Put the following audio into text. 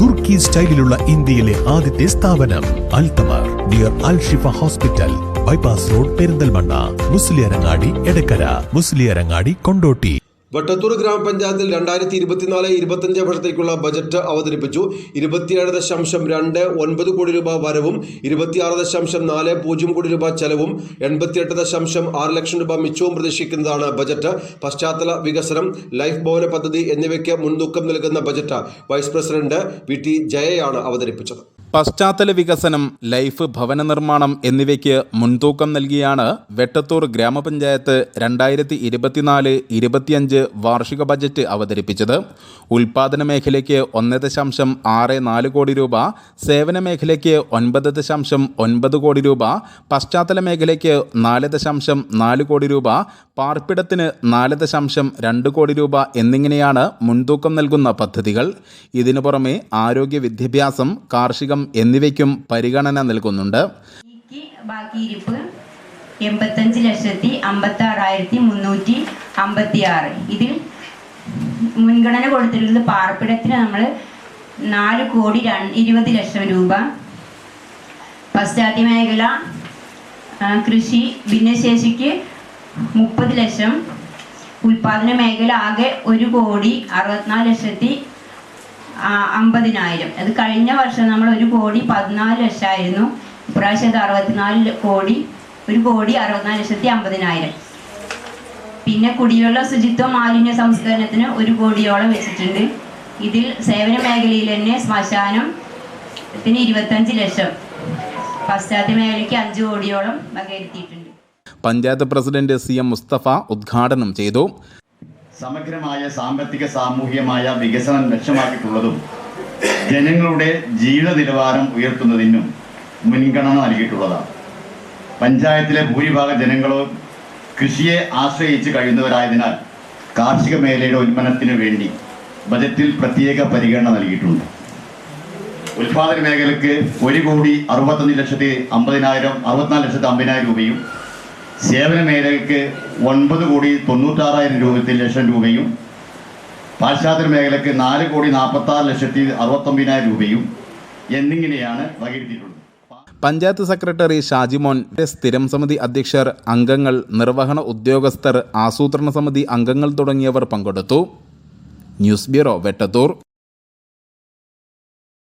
തുർക്കി സ്റ്റൈലിലുള്ള ഇന്ത്യയിലെ ആദ്യത്തെ സ്ഥാപനം Althamar near Al Shifa hospital bypass road Perinthalmanna Musliyarangadi Edakkara Musliyarangadi Kondotty. Vettathur ഗ്രാമപഞ്ചായത്തിൽ രണ്ടായിരത്തി ഇരുപത്തിനാല് ഇരുപത്തഞ്ച് വർഷത്തേക്കുള്ള ബജറ്റ് അവതരിപ്പിച്ചു. ഇരുപത്തിയേഴ് ദശാംശം രണ്ട് ഒൻപത് കോടി രൂപ വരവും ഇരുപത്തിയാറ് ദശാംശം നാല് പൂജ്യം കോടി രൂപ ചെലവും എൺപത്തിയെട്ട് ദശാംശം ആറ് ലക്ഷം രൂപ മിച്ചവും പ്രതീക്ഷിക്കുന്നതാണ് ബജറ്റ്. പശ്ചാത്തല വികസനം ലൈഫ് ഭവന പദ്ധതി എന്നിവയ്ക്ക് മുൻതൂക്കം നൽകുന്ന budget vice president V T ജയയാണ് അവതരിപ്പിച്ചത്. പശ്ചാത്തല വികസനം ലൈഫ് ഭവന നിർമ്മാണം എന്നിവയ്ക്ക് മുൻതൂക്കം നൽകിയാണ് വെട്ടത്തൂർ ഗ്രാമപഞ്ചായത്ത് രണ്ടായിരത്തി ഇരുപത്തിനാല് ഇരുപത്തിയഞ്ച് വാർഷിക ബജറ്റ് അവതരിപ്പിച്ചത്. ഉൽപാദന മേഖലയ്ക്ക് ഒന്ന് ദശാംശം ആറ് നാല് കോടി രൂപ സേവന മേഖലയ്ക്ക് ഒൻപത് ദശാംശം ഒൻപത് കോടി രൂപ പശ്ചാത്തല മേഖലയ്ക്ക് നാല് ദശാംശം നാല് കോടി രൂപ പാർപ്പിടത്തിന് നാല് ദശാംശം രണ്ട് കോടി രൂപ എന്നിങ്ങനെയാണ് മുൻതൂക്കം നൽകുന്ന പദ്ധതികൾ. ഇതിനു പുറമെ ആരോഗ്യ വിദ്യാഭ്യാസം കാർഷികം എന്നിവയ്ക്കും പരിഗണന നൽകുന്നുണ്ട്. ബാക്കിയിരിപ്പ് എൺപത്തഞ്ച് ലക്ഷത്തി അമ്പത്തി ആറായിരത്തി മുന്നൂറ്റി അമ്പത്തി ആറ് ഇതിൽ മുൻഗണന കൊടുത്തിട്ടുള്ളത് പാർപ്പിടത്തിന് നമ്മൾ നാല് കോടി ഇരുപത് ലക്ഷം രൂപ. പശ്ചാത്തല മേഖല കൃഷി ഭിന്നശേഷിക്ക് മുപ്പത് ലക്ഷം. ഉൽപാദന മേഖല ആകെ ഒരു കോടി അറുപത്തിനാല് ലക്ഷത്തി അമ്പതിനായിരം. അത് കഴിഞ്ഞ വർഷം നമ്മൾ ഒരു കോടി പതിനാല് ലക്ഷമായിരുന്നു. ഇപ്രാവശ്യം അത് അറുപത്തിനാല് കോടി ഒരു കോടി അറുപത്തിനാല് ലക്ഷത്തി അമ്പതിനായിരം. പിന്നെ കുടിവെള്ള ശുചിത്വ മാലിന്യ സംസ്കരണത്തിന് ഒരു കോടിയോളം വെച്ചിട്ടുണ്ട്. ഇതിൽ സേവന മേഖലയിൽ തന്നെ ശ്മശാനം ത്തിന് ഇരുപത്തഞ്ച് ലക്ഷം. പശ്ചാത്തല മേഖലയ്ക്ക് അഞ്ച് കോടിയോളം വകയിരുത്തിയിട്ടുണ്ട്. Panchayat president C M Musthafa ഉദ്ഘാടനം ചെയ്തു. സമഗ്രമായ സാമ്പത്തിക സാമൂഹികമായ വികസനം ലക്ഷ്യമാക്കിയിട്ടുള്ളതും ജനങ്ങളുടെ ജീവിത നിലവാരം ഉയർത്തുന്നതിനും മുൻഗണന നൽകിയിട്ടുള്ളതാണ്. പഞ്ചായത്തിലെ ഭൂരിഭാഗം ജനങ്ങളും കൃഷിയെ ആശ്രയിച്ച് കഴിയുന്നവരായതിനാൽ കാർഷിക മേഖലയുടെ ഉന്മനത്തിനു വേണ്ടി ബജറ്റിൽ പ്രത്യേക പരിഗണന നൽകിയിട്ടുണ്ട്. ഉൽപാദന മേഖലയ്ക്ക് ഒരു കോടി അറുപത്തൊന്ന് ലക്ഷത്തി അമ്പതിനായിരം അറുപത്തിനാല് ലക്ഷത്തി അമ്പതിനായിരം രൂപയും സേവന മേഖലയ്ക്ക് ഒൻപത് കോടി തൊണ്ണൂറ്റാറായിരം രൂപത്തി ലക്ഷം രൂപയും പാശ്ചാത്യ മേഖലയ്ക്ക് നാല് കോടി നാൽപ്പത്തി ആറ് ലക്ഷത്തി അറുപത്തൊമ്പതിനായിരം രൂപയും എന്നിങ്ങനെയാണ് വകയിരുത്തിയിട്ടുള്ളത്. പഞ്ചായത്ത് സെക്രട്ടറി ഷാജിമോൻ സ്ഥിരം സമിതി അധ്യക്ഷർ അംഗങ്ങൾ നിർവഹണ ഉദ്യോഗസ്ഥർ ആസൂത്രണ സമിതി അംഗങ്ങൾ തുടങ്ങിയവർ പങ്കെടുത്തു. News bureau Vettathur.